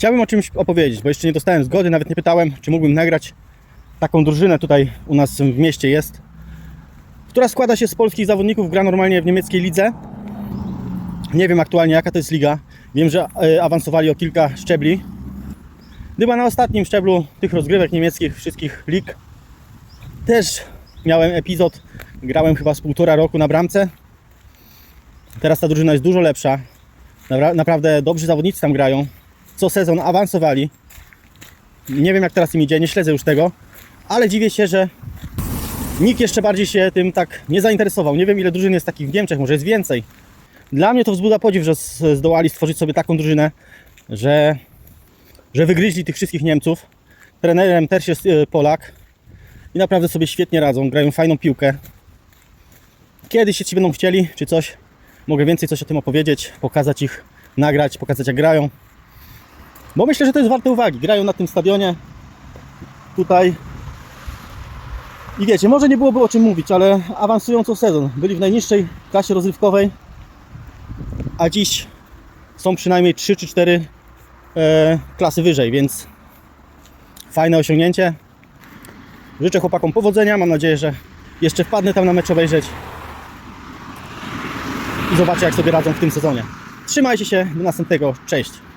Chciałbym o czymś opowiedzieć, bo jeszcze nie dostałem zgody, nawet nie pytałem, czy mógłbym nagrać taką drużynę tutaj u nas w mieście jest, która składa się z polskich zawodników, gra normalnie w niemieckiej lidze. Nie wiem aktualnie jaka to jest liga. Wiem, że e, awansowali o kilka szczebli. Chyba na ostatnim szczeblu tych rozgrywek niemieckich, wszystkich lig, też miałem epizod. Grałem chyba z półtora roku na bramce. Teraz ta drużyna jest dużo lepsza. Napra- Naprawdę dobrzy zawodnicy tam grają. Co sezon awansowali. Nie wiem jak teraz im idzie, nie śledzę już tego, ale dziwię się, że nikt jeszcze bardziej się tym tak nie zainteresował. Nie wiem ile drużyn jest takich w Niemczech, może jest więcej. Dla mnie to wzbudza podziw, że zdołali stworzyć sobie taką drużynę, że, że wygryźli tych wszystkich Niemców. Trenerem też jest e, Polak i naprawdę sobie świetnie radzą, grają fajną piłkę. Kiedyś, jeśli będą chcieli, czy coś, mogę więcej coś o tym opowiedzieć, pokazać ich, nagrać, pokazać jak grają. Bo myślę, że to jest warte uwagi. Grają na tym stadionie, tutaj. I wiecie, może nie byłoby o czym mówić, ale awansują co sezon. Byli w najniższej klasie rozrywkowej, a dziś są przynajmniej 3 czy 4 e, klasy wyżej, więc fajne osiągnięcie. Życzę chłopakom powodzenia. Mam nadzieję, że jeszcze wpadnę tam na mecz obejrzeć i zobaczę, jak sobie radzą w tym sezonie. Trzymajcie się, do następnego. Cześć.